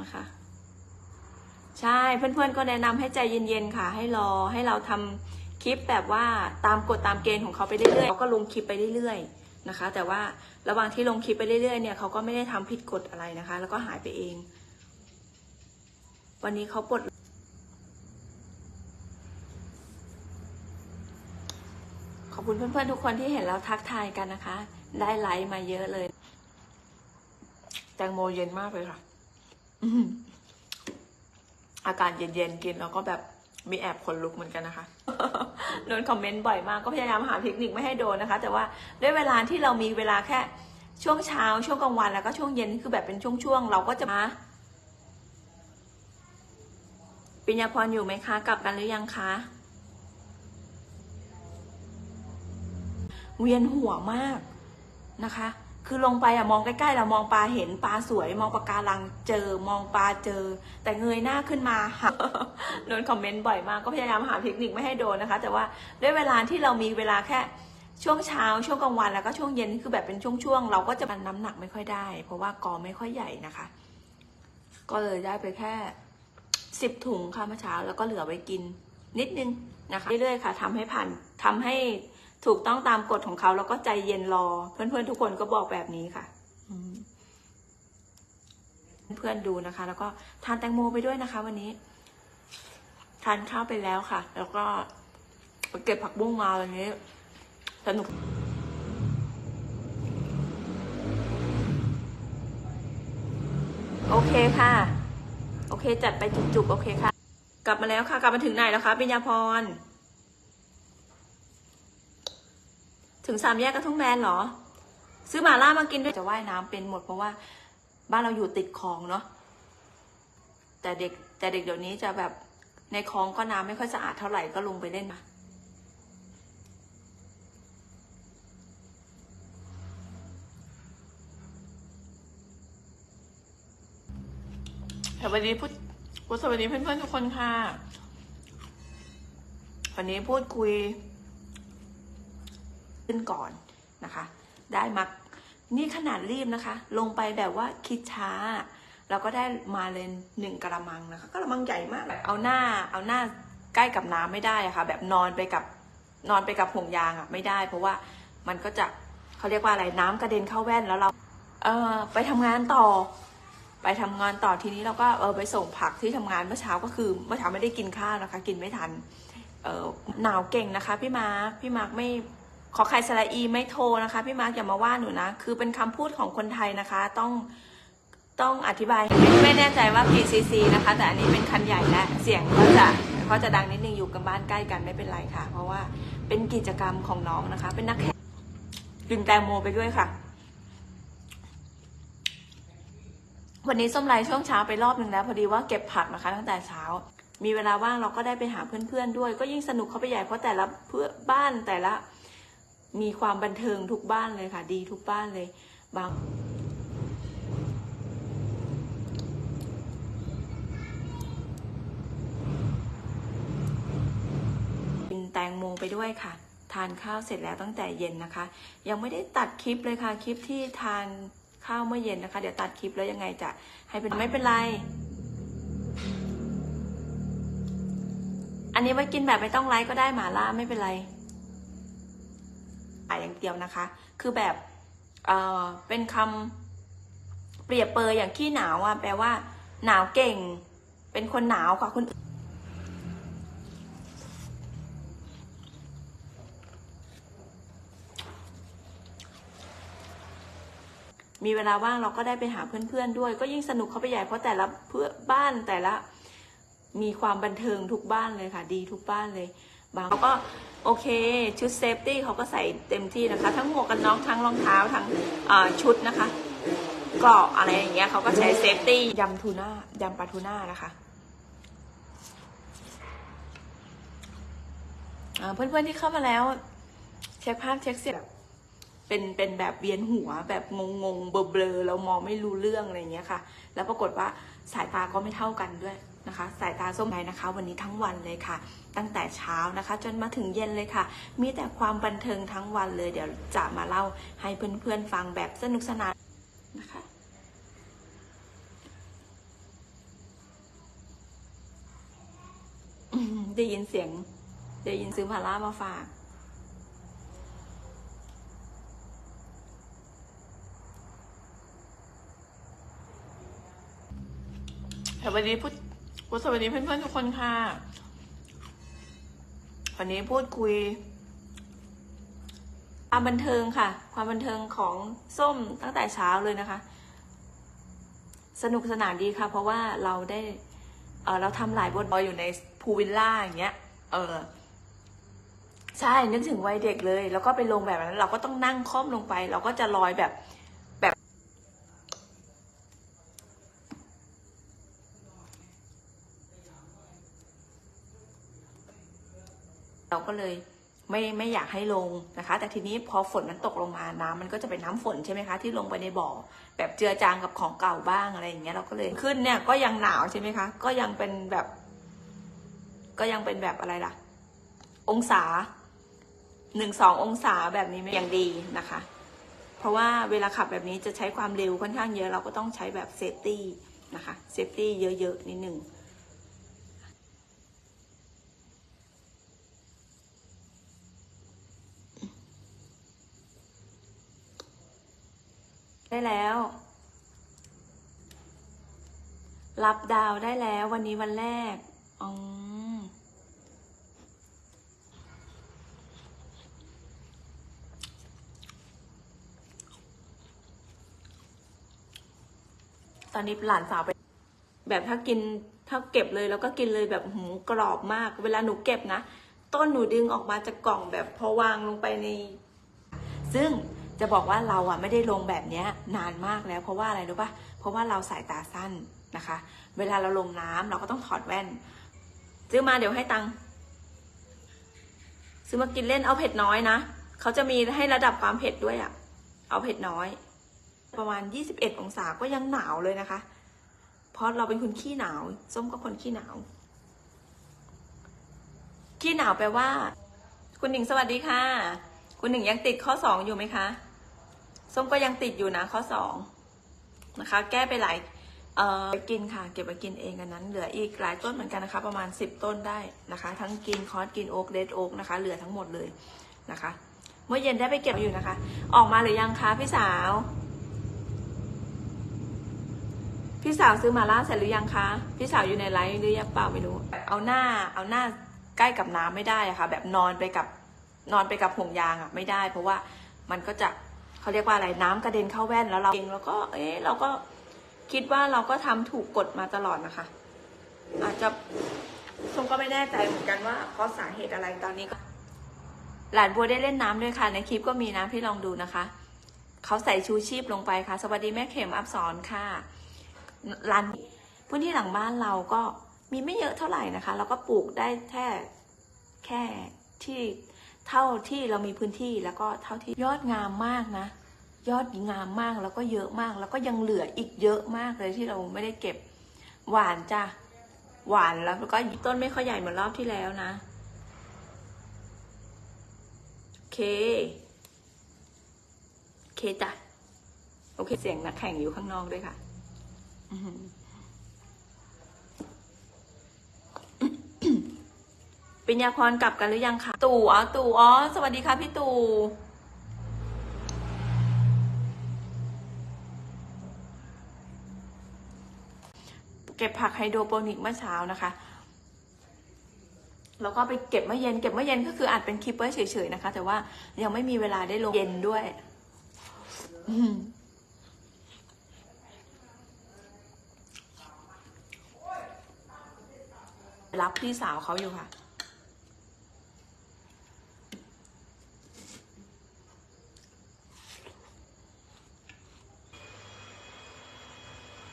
นะคะ ใช่เพื่อนๆก็แนะนำให้ใจเย็นๆค่ะ ให้รอให้เราทำคลิปแบบว่าตามกฎตามเกณฑ์ของเขาไปเรื่อยๆเขาก็ลงคลิปไปเรื่อยๆนะคะ แต่ว่าระหว่างที่ลงคลิปไปเรื่อยๆเนี่ยเขาก็ไม่ได้ทำผิดกฎอะไรนะคะ แล้วก็หายไปเอง วันนี้เขาปลดขอบคุณเพื่อนๆทุกคนที่เห็นแล้วทักทายกันนะคะ ได้ไลค์มาเยอะเลย แตงโมเย็นมากเลยค่ะ อากาศเย็นๆกินแล้วก็แบบมีแอบขนลุกเหมือนกันนะคะโดนคอมเมนต์บ่อยมากก็พยายามหาเทคนิคไม่ให้โดนนะคะ แต่ว่าด้วยเวลาที่เรามีเวลาแค่ช่วงเช้า ช่วงกลางวันแล้วก็ช่วงเย็นคือแบบเป็นช่วงๆเราก็จะมาปิญญาพรอยู่ไหมคะ กลับกันหรือยังคะเวียนหัวมากนะคะ คือลงไปอะมองใกล้ๆเรามองปลาเห็นปลาสวย มองปะการังเจอ มองปลาเจอ แต่เงยหน้าขึ้นมาหาโดนคอมเมนต์บ่อยมากก็พยายามหาเทคนิคไม่ให้โดนนะคะ แต่ว่าด้วยเวลาที่เรามีเวลาแค่ช่วงเช้าช่วงกลางวันแล้วก็ช่วงเย็นคือแบบเป็นช่วงๆเราก็จะมันน้ำหนักไม่ค่อยได้ เพราะว่ากอไม่ค่อยใหญ่นะคะ ก็เลยได้ไปแค่สิบถุงค่ะเมื่อเช้าแล้วก็เหลือไว้กินนิดนึงนะคะเรื่อยๆค่ะทำให้ผ่านทำให้ ถูกต้องตามกฎของเขาแล้วก็ใจเย็นรอ เพื่อนๆทุกคนก็บอกแบบนี้ค่ะอืมเพื่อนๆดูนะคะ แล้วก็ทานแตงโมไปด้วยนะคะ วันนี้ ทานข้าวไปแล้วค่ะ แล้วก็เก็บผักบุ้งมาวันนี้ สนุกโอเคค่ะ โอเคจัดไปจุกๆ โอเคค่ะ กลับมาแล้วค่ะ กลับมาถึงไหนแล้วคะปิญญาพร ถึงสามแยกกระทุ่งแบนเหรอ ซื้อหมาล่ามากินด้วยจะว่ายน้ำเป็นหมดเพราะว่า บ้านเราอยู่ติดคลองเนาะแต่เด็กแต่เด็กเดี๋ยวนี้จะแบบในคลองก็น้ำไม่ค่อยสะอาดเท่าไหร่ก็ลงไปเล่นมาสวัสดีพูดสวัสดีเพื่อนๆทุกคนค่ะ วันนี้พูดคุย ขึ้นก่อนนะคะ ได้มานี่ขนาดรีบนะคะ ลงไปแบบว่าคิดช้า เราก็ได้มาเลยหนึ่งกระมังนะคะกระมังใหญ่มากแบบเอาหน้าเอาหน้าใกล้กับน้ำไม่ได้อะค่ะ แบบนอนไปกับนอนไปกับห่วงยางอะไม่ได้ เพราะว่ามันก็จะเขาเรียกว่าอะไรน้ำกระเด็นเข้าแว่นแล้วเรา เออไปทำงานต่อ ไปทำงานต่อทีนี้เราก็เออไปส่งผักที่ทำงานเมื่อเช้าก็คือเมื่อเช้าไม่ได้กินข้าวนะคะ กินไม่ทัน เออหนาวเก่งนะคะ พี่มาร์คพี่มาร์คไม่ ขอใครสระอีไม่โทรนะคะ พี่มาร์กอย่ามาว่าหนูนะ คือเป็นคำพูดของคนไทยนะคะ ต้องต้องอธิบาย ไม่แน่ใจว่า PCC นะคะ แต่อันนี้เป็นคันใหญ่และเสียงก็จะก็จะดังนิดนึงอยู่กับบ้านใกล้กันไม่เป็นไรค่ะ เพราะว่าเป็นกิจกรรมของน้องนะคะ เป็นนักแข่งกินแตงโมไปด้วยค่ะ วันนี้ส้มไลช่วงเช้าไปรอบหนึ่งแล้วพอดีว่าเก็บผักนะคะ ตั้งแต่เช้า มีเวลาว่างเราก็ได้ไปหาเพื่อนๆด้วย ก็ยิ่งสนุกเข้าไปใหญ่เพราะแต่ละเพื่อบ้านแต่ละ มีความบันเทิงทุกบ้านเลยค่ะ ดีทุกบ้านเลยบางกินแตงโมไปด้วยค่ะ ทานข้าวเสร็จแล้วตั้งแต่เย็นนะคะ ยังไม่ได้ตัดคลิปเลยค่ะ คลิปที่ทานข้าวเมื่อเย็นนะคะ เดี๋ยวตัดคลิปแล้วยังไงจะให้เป็นไม่เป็นไร อันนี้ไว้กินแบบไม่ต้องไลฟ์ก็ได้หมาล่าไม่เป็นไร อ่าอย่างเดียวนะคะ คือแบบเออเป็นคำเปรียบเปรยอย่างขี้หนาวอะแปลว่า หนาวเก่ง เป็นคนหนาวกว่าคนอื่นมีเวลาว่างเราก็ได้ไปหาเพื่อนๆด้วย ก็ยิ่งสนุกเข้าไปใหญ่เพราะแต่ละเพื่อบ้านแต่ละมีความบันเทิงทุกบ้านเลยค่ะ ดีทุกบ้านเลย บางเขาก็โอเคชุดเซฟตี้เขาก็ใส่เต็มที่นะคะ ทั้งหมวกกันน็อกทั้งรองเท้าทั้งชุดนะคะกราะอะไรอย่างเงี้ยเขาก็ใช้เซฟตี้ยำทูน่ายำปลาทูน่านะคะอ่าเพื่อนๆที่เข้ามาแล้ว เช็คภาพเช็คเสียงเป็นเป็นแบบเวียนหัวแบบงงงๆเบลอเบลอๆเรามองไม่รู้เรื่องอะไรอย่างเงี้ยค่ะ แล้วปรากฏว่าสายตาก็ไม่เท่ากันด้วย นะคะสายตาส้มไงนะคะ วันนี้ทั้งวันเลยค่ะ ตั้งแต่เช้านะคะ จนมาถึงเย็นเลยค่ะ มีแต่ความบันเทิงทั้งวันเลย เดี๋ยวจะมาเล่าให้เพื่อนๆฟังแบบสนุกสนานนะคะได้ยินเสียงได้ยินซื้อพาร่ามาฝากสวัสดีพูด สวัสดีเพื่อนๆทุกคนค่ะ วันนี้พูดคุย ความบันเทิงค่ะ ความบันเทิงของส้มตั้งแต่เช้าเลยนะคะ สนุกสนานดีค่ะ เพราะว่าเราได้ เออเราทำหลายบทบอยอยู่ในพูลวิลล่าอย่างเงี้ย เออใช่นึกถึงวัยเด็กเลย แล้วก็ไปลงแบบนั้น เราก็ต้องนั่งค่อมลงไป เราก็จะลอยแบบ แบบ เราก็เลยไม่ไม่อยากให้ลงนะคะ แต่ทีนี้พอฝนมันตกลงมาน้ำมันก็จะเป็นน้ำฝนใช่ไหมคะที่ลงไปในบ่อ แบบเจือจางกับของเก่าบ้างอะไรอย่างเงี้ยเราก็เลยขึ้นเนี่ยก็ยังหนาวใช่ไหมคะก็ยังเป็นแบบ ก็ยังเป็นแบบอะไรล่ะ องศาหนึ่งสององศาแบบนี้ไม่ยังดีนะคะ เพราะว่าเวลาขับแบบนี้จะใช้ความเร็วค่อนข้างเยอะเราก็ต้องใช้แบบเซฟตี้นะคะเซฟตี้เยอะๆนิดหนึ่ง ได้แล้ว รับดาวได้แล้ววันนี้วันแรกอ๋อตอนนี้หลานสาวไป แบบถ้ากินถ้าเก็บเลยแล้วก็กินเลยแบบหูกรอบมาก เวลาหนูเก็บนะ ต้นหนูดึงออกมาจากกล่องแบบพอวางลงไปใน ซึ่ง จะบอกว่าเราอะไม่ได้ลงแบบนี้นานมากแล้ว เพราะว่าอะไรรู้ปะเพราะว่าเราสายตาสั้นนะคะ เวลาเราลงน้ำเราก็ต้องถอดแว่น ซื้อมาเดี๋ยวให้ตังค์ซื้อมากินเล่นเอาเผ็ดน้อยนะเขาจะมีให้ระดับความเผ็ดด้วยอะ เอาเผ็ดน้อย ประมาณ 21 องศาก็ยังหนาวเลยนะคะ เพราะเราเป็นคนขี้หนาว ส้มก็คนขี้หนาว ขี้หนาวแปลว่า คุณหนิงสวัสดีค่ะ คุณหนิงยังติดข้อสองอยู่ไหมคะ ส้มก็ยังติดอยู่นะข้อสองนะคะ แก้ไปหลายเอ่อกินค่ะ เก็บไปกินเองกันนั้น เหลืออีกหลายต้นเหมือนกันนะคะ ประมาณสิบต้นได้นะคะ ทั้งกินคอสกินโอ๊กเดดโอ๊กนะคะ เหลือทั้งหมดเลยนะคะ เมื่อเย็นได้ไปเก็บอยู่นะคะ ออกมาหรือยังคะพี่สาว พี่สาวซื้อมาล่าเสร็จหรือยังคะ พี่สาวอยู่ในไลฟ์หรือยังเปล่าไม่รู้ เอาหน้าเอาหน้าใกล้กับน้ำไม่ได้อะค่ะ แบบนอนไปกับ นอนไปกับห่วงยางอะไม่ได้ เพราะว่ามันก็จะเขาเรียกว่าอะไรน้ำกระเด็นเข้าแว่นแล้วเราเองแล้วก็ เอ๊ะเราก็คิดว่าเราก็ทำถูกกฎมาตลอดนะคะ อาจจะชมก็ไม่แน่ใจเหมือนกันว่าเพราะสาเหตุอะไรตอนนี้ก็ หลานบัวได้เล่นน้ำด้วยค่ะ ในคลิปก็มีนะพี่ลองดูนะคะ เขาใส่ชูชีพลงไปค่ะ สวัสดีแม่เข็มอับสอนค่ะร้านพื้นที่หลังบ้านเราก็มีไม่เยอะเท่าไหร่นะคะ เราก็ปลูกได้แค่แค่ที่ เท่าที่เรามีพื้นที่แล้วก็เท่าที่ยอดงามมากนะ ยอดงามมากแล้วก็เยอะมาก แล้วก็ยังเหลืออีกเยอะมากเลยที่เราไม่ได้เก็บหวานจ้ะหวานแล้วแล้วก็ต้นไม่ค่อยใหญ่เหมือนรอบที่แล้วนะโอเคโอเคจ้ะโอเคเสียงนักแข่งอยู่ข้างนอกด้วยค่ะ อือหือ ปิญญาพรกลับกันหรือยังคะตู่อ๋อตู่อ๋อสวัสดีค่ะพี่ตู่เก็บผักไฮโดรโปนิกเมื่อเช้านะคะ แล้วก็ไปเก็บเมื่อเย็น เก็บเมื่อเย็นก็คืออาจเป็นคลิปไว้เฉยๆนะคะ แต่ว่ายังไม่มีเวลาได้ลงเย็นด้วยรับพี่สาวเขาอยู่ค่ะ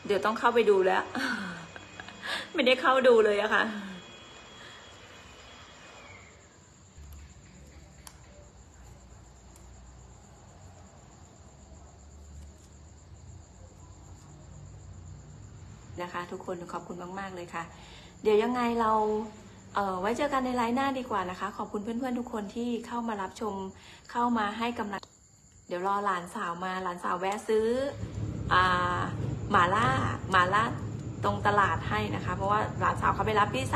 เดี๋ยวต้องเข้าไปดูแล้ว ไม่ได้เข้าดูเลยอะค่ะ นะคะ ทุกคนขอบคุณมาก ๆ เลยค่ะ เดี๋ยวยังไงเราเออไว้เจอกันในไลน์หน้าดีกว่านะคะ ขอบคุณเพื่อนๆทุกคนที่เข้ามารับชมเข้ามาให้กำลัง เดี๋ยวรอหลานสาวมาหลานสาวแวะซื้ออ่า หมาล่าหมาล่าตรงตลาดให้นะคะ เพราะว่าหลานสาวเขาไปรับพี่สาว